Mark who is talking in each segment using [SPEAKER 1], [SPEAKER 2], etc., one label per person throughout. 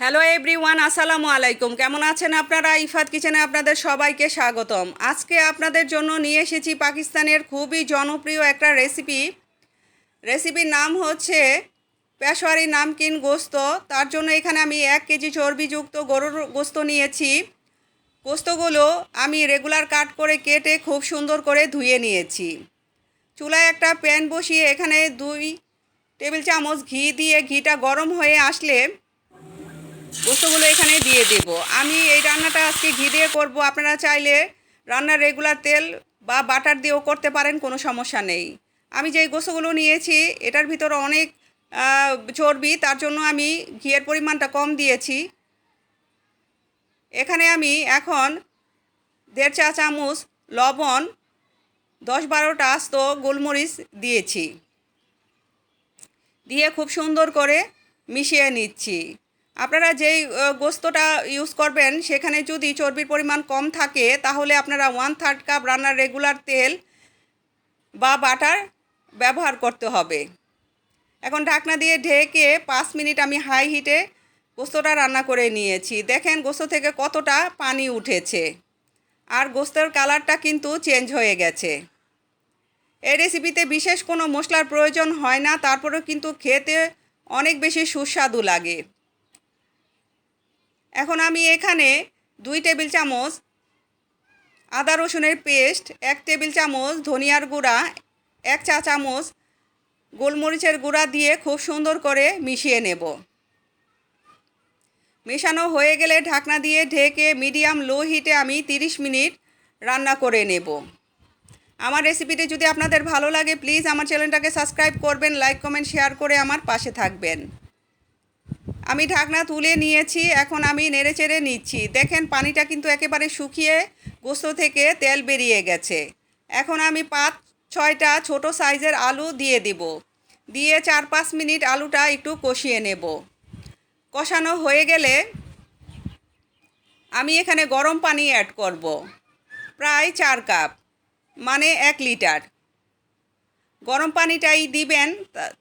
[SPEAKER 1] Hello everyone আসসালামু আলাইকুম। কেমন আছেন আপনারা? ইফাত কিচেনে আপনাদের সবাইকে স্বাগতম। আজকে আপনাদের জন্য নিয়ে এসেছি পাকিস্তানের খুবই জনপ্রিয় একটা রেসিপি রেসিপির নাম হচ্ছে পেশোয়ারি নামকিন গোস্ত। তার জন্য এখানে আমি এক কেজি চর্বিযুক্ত গরুর গোস্ত নিয়েছি। গোস্তগুলো আমি রেগুলার কাট করে কেটে খুব সুন্দর করে ধুয়ে নিয়েছি। চুলায় একটা প্যান বসিয়ে এখানে দুই টেবিল চামচ ঘি দিয়ে ঘিটা গরম হয়ে আসলে গোস্তগুলো এখানে দিয়ে দেব। আমি এই রান্নাটা আজকে ঘি দিয়ে করব। আপনারা চাইলে রান্নার রেগুলার তেল বা বাটার দিয়েও করতে পারেন, কোনো সমস্যা নেই। আমি যেই গোস্তগুলো নিয়েছি, এটার ভিতরে অনেক চর্বি, তার জন্য আমি ঘিয়ের পরিমাণটা কম দিয়েছি। এখানে আমি এখন দেড় চা চামচ লবণ, দশ বারোটা আস্ত গোলমরিচ দিয়েছি। দিয়ে খুব সুন্দর করে মিশিয়ে নিচ্ছি। আপনারা যেই গোস্তটা ইউজ করবেন, সেখানে যদি চর্বির পরিমাণ কম থাকে, তাহলে আপনারা ওয়ান থার্ড কাপ রান্নার রেগুলার তেল বা বাটার ব্যবহার করতে হবে। এখন ঢাকনা দিয়ে ঢেকে পাঁচ মিনিট আমি হাই হিটে গোস্তটা রান্না করে নিয়েছি। দেখেন গোস্ত থেকে কতটা পানি উঠেছে। আর গোস্তের কালারটা কিন্তু চেঞ্জ হয়ে গেছে। এই রেসিপিতে বিশেষ কোনো মশলার প্রয়োজন হয় না, তারপরেও কিন্তু খেতে অনেক বেশি সুস্বাদু লাগে। এখন আমি এখানে দুই টেবিল চামচ আদা রসুনের পেস্ট, এক টেবিল চামচ ধনিয়ার গুঁড়া, এক চা চামচ গোলমরিচের গুঁড়া দিয়ে খুব সুন্দর করে মিশিয়ে নেব। মেশানো হয়ে গেলে ঢাকনা দিয়ে ঢেকে মিডিয়াম লো হিটে আমি 30 মিনিট রান্না করে নেব। আমার রেসিপিটি যদি আপনাদের ভালো লাগে, প্লিজ আমার চ্যানেলটাকে সাবস্ক্রাইব করবেন, লাইক, কমেন্ট, শেয়ার করে আমার পাশে থাকবেন। আমি ঢাকনা তুলে নিয়েছি, এখন আমি নেড়ে চেড়ে নিচ্ছি। দেখেন পানিটা কিন্তু একেবারে শুকিয়ে গোস্ত থেকে তেল বেরিয়ে গেছে। এখন আমি পাঁচ, ছয়টা ছোট সাইজের আলু দিয়ে দিব। দিয়ে চার, পাঁচ মিনিট আলুটা একটু কষিয়ে নেব। কষানো হয়ে গেলে আমি এখানে গরম পানি অ্যাড করব। প্রায় চার কাপ মানে এক লিটার। গরম পানিটাই দিবেন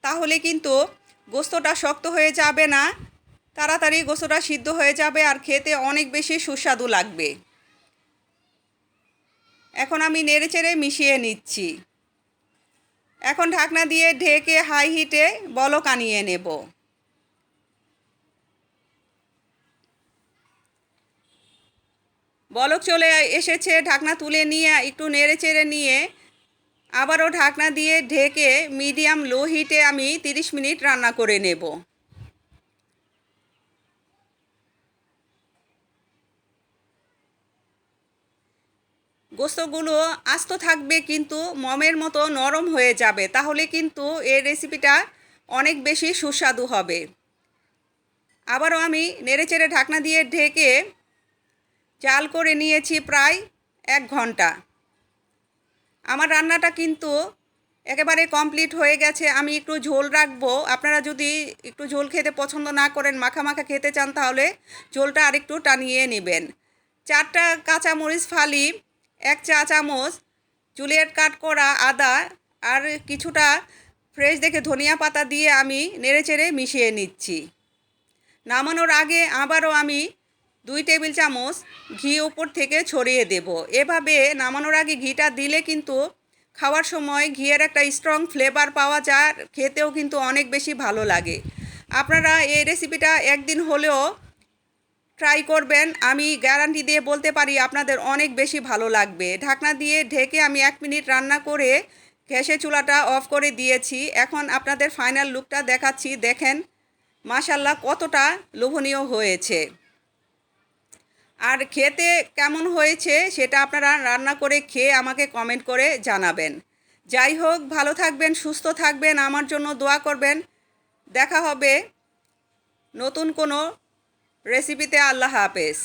[SPEAKER 1] তাহলে কিন্তু গোস্তটা শক্ত হয়ে যাবে না। তাড়াতাড়ি গোস্তটা সিদ্ধ হয়ে যাবে আর খেতে অনেক বেশি সুস্বাদু লাগবে। এখন আমি নেড়েচেড়ে মিশিয়ে নিচ্ছি। এখন ঢাকনা দিয়ে ঢেকে হাই হিটে বলক আনিয়ে নেব। বলক চলে এসেছে, ঢাকনা তুলে নিয়ে একটু নেড়ে চেড়ে নিয়ে আবারও ঢাকনা দিয়ে ঢেকে মিডিয়াম লো হিটে আমি 30 মিনিট রান্না করে নেব। গোস্তগুলো আস্ত থাকবে কিন্তু মমের মতো নরম হয়ে যাবে, তাহলে কিন্তু এই রেসিপিটা অনেক বেশি সুস্বাদু হবে। আবারও আমি নেড়েচেড়ে ঢাকনা দিয়ে ঢেকে চাল করে নিয়েছি প্রায় এক ঘণ্টা। আমার রান্নাটা কিন্তু একেবারে কমপ্লিট হয়ে গেছে, আমি একটু ঝোল রাখব। আপনারা যদি একটু ঝোল খেতে পছন্দ না করেন, মাখা মাখা খেতে চান, তাহলে ঝোলটা আরেকটু টানিয়ে নেবেন। চারটা কাঁচা মরিচ ফালি এক চা চামচ, চুলের কাট করা আদা আর কিছুটা ফ্রেশ দেখে ধনিয়া পাতা দিয়ে আমি নেড়েচেড়ে মিশিয়ে নিচ্ছি। নামানোর আগে আবারও আমি দুই টেবিল চামচ ঘি উপর থেকে ছড়িয়ে দেব। এভাবে নামানোর আগে ঘিটা দিলে কিন্তু খাওয়ার সময় ঘিয়ের একটা স্ট্রং ফ্লেভার পাওয়া যায় খেতেও কিন্তু অনেক বেশি ভালো লাগে। আপনারা এই রেসিপিটা একদিন হলেও ট্রাই করবেন, আমি গ্যারান্টি দিয়ে বলতে পারি আপনাদের অনেক বেশি ভালো লাগবে। ঢাকনা দিয়ে ঢেকে আমি এক মিনিট রান্না করে গ্যাসের চুলাটা অফ করে দিয়েছি। এখন আপনাদের ফাইনাল লুকটা দেখাচ্ছি। দেখেন মাশাল্লাহ কতটা লোভনীয় হয়েছে। আর খেতে কেমন হয়েছে সেটা আপনারা রান্না করে খেয়ে আমাকে কমেন্ট করে জানাবেন। যাই হোক, ভালো থাকবেন, সুস্থ থাকবেন, আমার জন্য দোয়া করবেন। দেখা হবে নতুন কোনো রেসিপিতে আল্লাহ হাফেজ।